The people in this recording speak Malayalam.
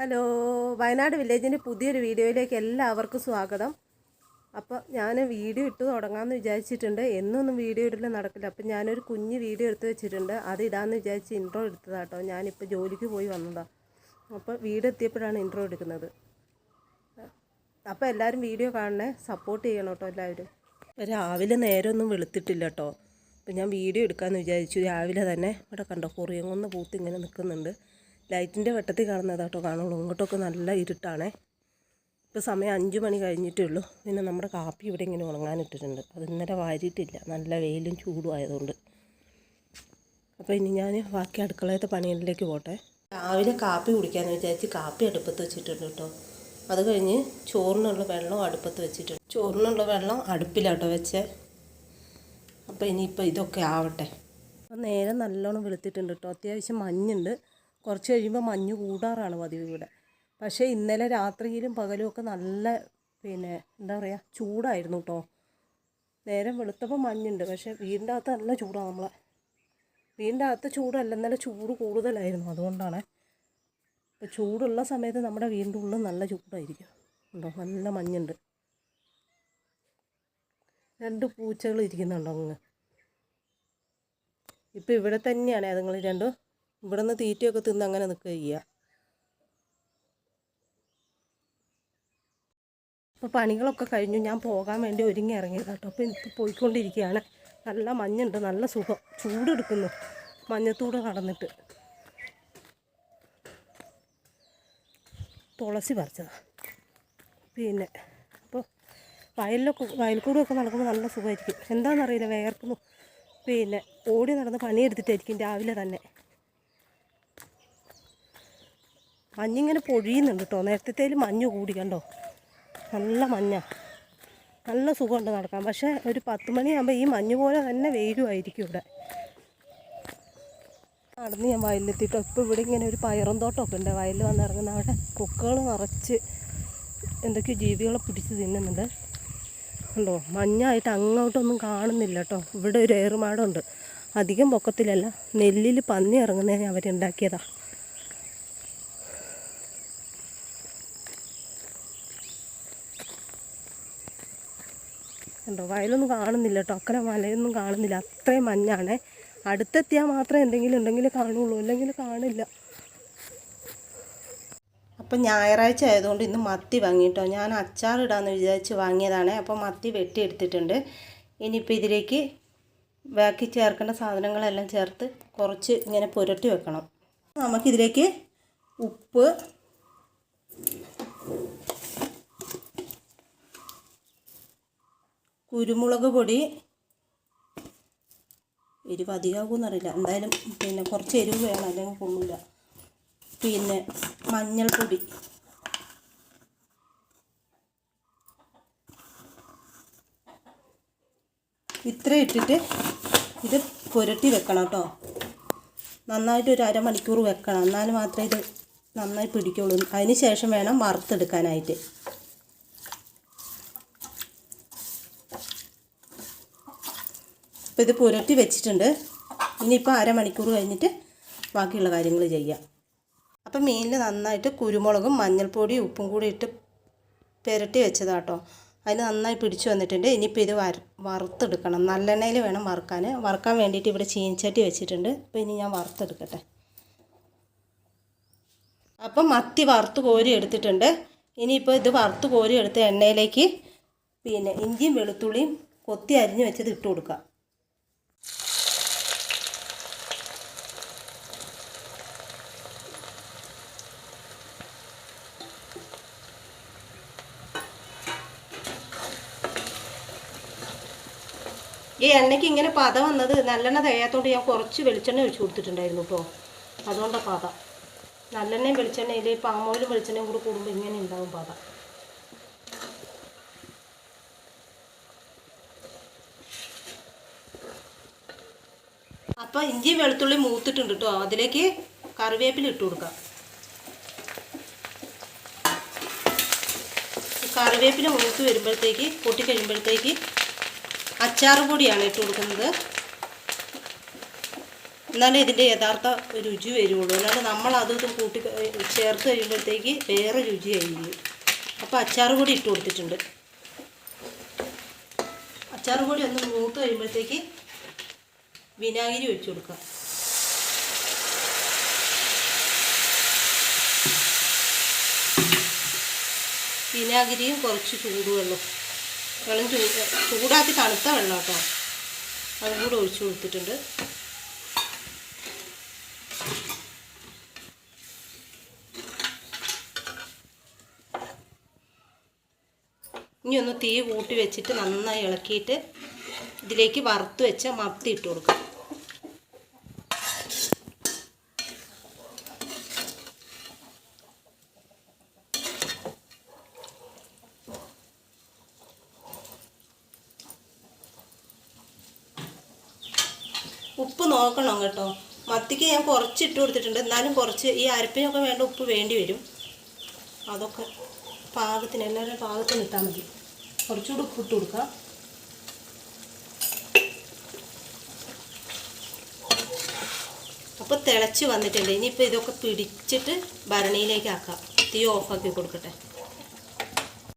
ഹലോ വയനാട് വില്ലേജിന്റെ പുതിയൊരു വീഡിയോയിലേക്ക് എല്ലാവർക്കും സ്വാഗതം. അപ്പോൾ ഞാൻ വീഡിയോ ഇട്ട് തുടങ്ങാമെന്ന് വിചാരിച്ചിട്ടുണ്ട്. എന്നൊന്നും വീഡിയോ ഇടൽ നടക്കില്ല. അപ്പം ഞാനൊരു കുഞ്ഞ് വീഡിയോ എടുത്ത് വെച്ചിട്ടുണ്ട്. അത് ഇടാമെന്ന് വിചാരിച്ച് ഇൻട്രോ എടുത്തതാട്ടോ. ഞാനിപ്പോൾ ജോലിക്ക് പോയി വന്നതാണ് അപ്പോൾ വീട് എത്തിയപ്പോഴാണ് ഇൻട്രോ എടുക്കുന്നത്. അപ്പോൾ എല്ലാവരും വീഡിയോ കാണണേ. സപ്പോർട്ട് ചെയ്യണം കേട്ടോ എല്ലാവരും. രാവിലെ നേരമൊന്നും വെളുത്തിട്ടില്ല കേട്ടോ അപ്പം ഞാൻ വീഡിയോ എടുക്കാമെന്ന് വിചാരിച്ചു. രാവിലെ തന്നെ. ഇവിടെ കണ്ടോ കുറിയങ്ങൊന്ന് പൂത്ത് ഇങ്ങനെ നിൽക്കുന്നുണ്ട് ലൈറ്റിന്റെ വെട്ടത്തിൽ കാണുന്നത് കേട്ടോ കാണുള്ളൂ. ഇങ്ങോട്ടൊക്കെ നല്ല ഇരുട്ടാണേ. ഇപ്പോൾ സമയം അഞ്ച് മണി കഴിഞ്ഞിട്ടേ ഉള്ളൂ. പിന്നെ നമ്മുടെ കാപ്പി ഇവിടെ ഇങ്ങനെ ഉണങ്ങാനിട്ടിട്ടുണ്ട്. അത് ഇന്നലെ വാരിയിട്ടില്ല. നല്ല വെയിലും ചൂടും ആയതുകൊണ്ട്. അപ്പോൾ ഇനി ഞാൻ ബാക്കി അടുക്കളയത്തെ പണികളിലേക്ക് പോട്ടെ. രാവിലെ കാപ്പി കുടിക്കാമെന്ന് വിചാരിച്ച് കാപ്പി അടുപ്പത്ത് വെച്ചിട്ടുണ്ട് കേട്ടോ. അത് കഴിഞ്ഞ് ചോറിനുള്ള വെള്ളം അടുപ്പത്ത് വെച്ചിട്ടുണ്ട്. ചോറിനുള്ള വെള്ളം അടുപ്പിലാട്ടോ വെച്ചേ. അപ്പോൾ ഇനിയിപ്പോൾ ഇതൊക്കെ ആവട്ടെ. അപ്പോൾ നേരെ നല്ലോണം വെളുത്തിട്ടുണ്ട് കേട്ടോ. അത്യാവശ്യം മഞ്ഞുണ്ട്. കുറച്ച് കഴിയുമ്പോൾ മഞ്ഞ് കൂടാറാണ് പതിവ് ഇവിടെ. പക്ഷേ ഇന്നലെ രാത്രിയിലും പകലുമൊക്കെ നല്ല പിന്നെ എന്താ പറയുക ചൂടായിരുന്നു കേട്ടോ നേരം വെളുത്തപ്പോൾ മഞ്ഞുണ്ട്. പക്ഷേ വീടിന്റെ അകത്ത് നല്ല ചൂടാണ് നമ്മളെ. വീടിന്റെ അകത്ത് ചൂടല്ല ഇന്നലെ ചൂട് കൂടുതലായിരുന്നു. അതുകൊണ്ടാണ് ഇപ്പോൾ ചൂടുള്ള സമയത്ത് നമ്മുടെ വീടിന്റെ ഉള്ളിൽ നല്ല ചൂടായിരിക്കും. ഉണ്ടോ? നല്ല മഞ്ഞുണ്ട്. രണ്ട് പൂച്ചകൾ ഇരിക്കുന്നുണ്ടോ അങ്ങ്? ഇപ്പം ഇവിടെ തന്നെയാണ് അതുങ്ങൾ രണ്ടും ഇവിടെ നിന്ന് തീറ്റയൊക്കെ തിന്ന് അങ്ങനെ നിൽക്കുക ചെയ്യുക അപ്പോൾ പണികളൊക്കെ കഴിഞ്ഞു. ഞാൻ പോകാൻ വേണ്ടി ഒരുങ്ങി ഇറങ്ങിയത് കേട്ടോ അപ്പോൾ ഇപ്പോൾ പോയിക്കൊണ്ടിരിക്കുകയാണ്. നല്ല മഞ്ഞുണ്ട്. നല്ല സുഖം. ചൂടെടുക്കുന്നു മഞ്ഞത്തൂടെ നടന്നിട്ട്. തുളസി പറിച്ചതാണ് പിന്നെ അപ്പോൾ വയലിലൊക്കെ വയൽക്കൂടൊക്കെ നടക്കുമ്പോൾ നല്ല സുഖമായിരിക്കും. എന്താണെന്നറിയില്ല. വേർക്കുന്നു. പിന്നെ ഓടി നടന്ന് പണിയെടുത്തിട്ടായിരിക്കും രാവിലെ തന്നെ. മഞ്ഞിങ്ങനെ പൊഴിയുന്നുണ്ട് കേട്ടോ. നേരത്തേൽ മഞ്ഞ് കൂടി കണ്ടോ? നല്ല മഞ്ഞ. നല്ല സുഖമുണ്ട് നടക്കാൻ. പക്ഷേ ഒരു പത്ത് മണിയാകുമ്പോൾ ഈ മഞ്ഞ് പോലെ തന്നെ വെയിലുമായിരിക്കും ഇവിടെ. നടന്ന് ഞാൻ വയലിലെത്തിയിട്ടോ ഇപ്പോൾ ഇവിടെ ഇങ്ങനെ ഒരു പയറും തോട്ടമൊക്കെ ഉണ്ട്. വയലിൽ വന്നിറങ്ങുന്ന അവിടെ കൊക്കുകൾ നിറച്ച് എന്തൊക്കെയോ ജീവികളെ പിടിച്ച് തിന്നുന്നുണ്ട്. ഉണ്ടോ മഞ്ഞായിട്ട് അങ്ങോട്ടൊന്നും കാണുന്നില്ല കേട്ടോ. ഇവിടെ ഒരു ഏറുമാടമുണ്ട് അധികം പൊക്കത്തിലല്ല. നെല്ലിൽ പന്നി ഇറങ്ങുന്നതിന് അവരുണ്ടാക്കിയതാണ് കണ്ടോ? വയലൊന്നും കാണുന്നില്ല കേട്ടോ. അക്കരെ മലയൊന്നും കാണുന്നില്ല. അത്രയും മഞ്ഞാണേ. അടുത്തെത്തിയാൽ മാത്രമേ എന്തെങ്കിലും ഉണ്ടെങ്കിൽ കാണുള്ളൂ. അല്ലെങ്കിൽ കാണില്ല. അപ്പം ഞായറാഴ്ച ആയതുകൊണ്ട് ഇന്ന് മത്തി വാങ്ങിയിട്ടോ ഞാൻ അച്ചാറിടാമെന്ന് വിചാരിച്ച് വാങ്ങിയതാണ്. അപ്പോൾ മത്തി വെട്ടിയെടുത്തിട്ടുണ്ട്. ഇനിയിപ്പോൾ ഇതിലേക്ക് ബാക്കി ചേർക്കേണ്ട സാധനങ്ങളെല്ലാം ചേർത്ത് കുറച്ച് ഇങ്ങനെ പുരട്ടി വെക്കണം. നമുക്കിതിലേക്ക് ഉപ്പ് കുരുമുളക് പൊടി. എരിവ് അധികമാകുമെന്നറിയില്ല എന്തായാലും പിന്നെ കുറച്ച് എരിവ് വേണം അല്ലെങ്കിൽ കൊള്ളില്ല പിന്നെ മഞ്ഞൾപ്പൊടി. ഇത്ര ഇട്ടിട്ട് ഇത് പുരട്ടി വെക്കണം കേട്ടോ. നന്നായിട്ട് ഒരു അരമണിക്കൂർ വെക്കണം. എന്നാൽ മാത്രമേ ഇത് നന്നായി പിടിക്കുള്ളൂ. അതിന് ശേഷം വേണം വറുത്തെടുക്കാനായിട്ട്. അപ്പോൾ ഇത് പുരട്ടി വെച്ചിട്ടുണ്ട്. ഇനിയിപ്പോൾ അരമണിക്കൂർ കഴിഞ്ഞിട്ട് ബാക്കിയുള്ള കാര്യങ്ങൾ ചെയ്യാം. അപ്പോൾ മീനിൽ നന്നായിട്ട് കുരുമുളകും മഞ്ഞൾപ്പൊടിയും ഉപ്പും കൂടി ഇട്ട് പുരട്ടി വെച്ചതാട്ടോ. അതിന് നന്നായി പിടിച്ചു വന്നിട്ടുണ്ട്. ഇനിയിപ്പോൾ ഇത് വര വറുത്തെടുക്കണം. നല്ലെണ്ണയിൽ വേണം വറുക്കാൻ. വറുക്കാൻ വേണ്ടിയിട്ട് ഇവിടെ ചീനിച്ചട്ടി വെച്ചിട്ടുണ്ട്. അപ്പോൾ ഇനി ഞാൻ വറുത്തെടുക്കട്ടെ. അപ്പം മത്തി വറുത്ത് കോരി എടുത്തിട്ടുണ്ട്. ഇനിയിപ്പോൾ ഇത് വറുത്ത് കോരി എടുത്ത് എണ്ണയിലേക്ക് പിന്നെ ഇഞ്ചിയും വെളുത്തുള്ളിയും കൊത്തി അരിഞ്ഞ് വെച്ചത് ഇട്ട് കൊടുക്കുക. ഈ എണ്ണയ്ക്ക് ഇങ്ങനെ പത വന്നത് നല്ലെണ്ണ തേയാത്തോണ്ട് ഞാൻ കുറച്ച് വെളിച്ചെണ്ണ ഒഴിച്ചു കൊടുത്തിട്ടുണ്ടായിരുന്നു കേട്ടോ അതുകൊണ്ടാണ് പത. നല്ലെണ്ണയും വെളിച്ചെണ്ണയിൽ പാമോയിലും വെളിച്ചെണ്ണയും കൂടെ കൂടുമ്പോൾ ഇങ്ങനെ ഉണ്ടാവും പത. അപ്പോൾ ഇഞ്ചി വെളുത്തുള്ളി മൂത്തിട്ടുണ്ട് കേട്ടോ അതിലേക്ക് കറിവേപ്പില ഇട്ട് കൊടുക്കാം. കറിവേപ്പില മൂത്ത് വരുമ്പോഴത്തേക്ക് പൊട്ടി കഴിയുമ്പോഴത്തേക്ക് അച്ചാർ പൊടിയാണ് ഇട്ട് കൊടുക്കുന്നത്. എന്നാലേ ഇതിന്റെ യഥാർത്ഥ രുചി വരുള്ളൂ അല്ലാതെ നമ്മൾ അതും ഇതും കൂട്ടി ചേർത്ത് കഴിയുമ്പോഴത്തേക്ക് വേറെ രുചിയായിരിക്കും. അപ്പോൾ അച്ചാർ പൊടി ഇട്ട് കൊടുത്തിട്ടുണ്ട്. അച്ചാർ പൊടി ഒന്ന് മൂത്ത് കഴിയുമ്പോഴത്തേക്ക് വിനാഗിരി ഒഴിച്ചു കൊടുക്കുക. വിനാഗിരിയും കുറച്ച് ചൂടുവെള്ളം. വെള്ളം ചൂടാക്കി തണുത്ത വെള്ളം കേട്ടോ. അതും കൂടെ ഒഴിച്ചു കൊടുത്തിട്ടുണ്ട്. ഇനി ഒന്ന് തീ കൂട്ടി വെച്ചിട്ട് നന്നായി ഇളക്കിയിട്ട് ഇതിലേക്ക് വറുത്ത് വെച്ച മത്തി ഇട്ട് കൊടുക്കാം ഉപ്പ് നോക്കണം കേട്ടോ. മത്തിക്ക് ഞാൻ കുറച്ച് ഇട്ട് കൊടുത്തിട്ടുണ്ട്. എന്നാലും കുറച്ച് ഈ അരപ്പിനൊക്കെ വേണ്ട ഉപ്പ് വേണ്ടി വരും. അതൊക്കെ പാകത്തിന് എല്ലാവരും പാകത്തിന് ഇട്ടാൽ മതി. കുറച്ചുകൂടി ഉപ്പ് ഇട്ട് കൊടുക്കാം. അപ്പോൾ തിളച്ച് വന്നിട്ടുണ്ട്. ഇനിയിപ്പോൾ ഇതൊക്കെ പിടിച്ചിട്ട് ഭരണിയിലേക്ക് ആക്കാം. തീ ഓഫാക്കി കൊടുക്കട്ടെ.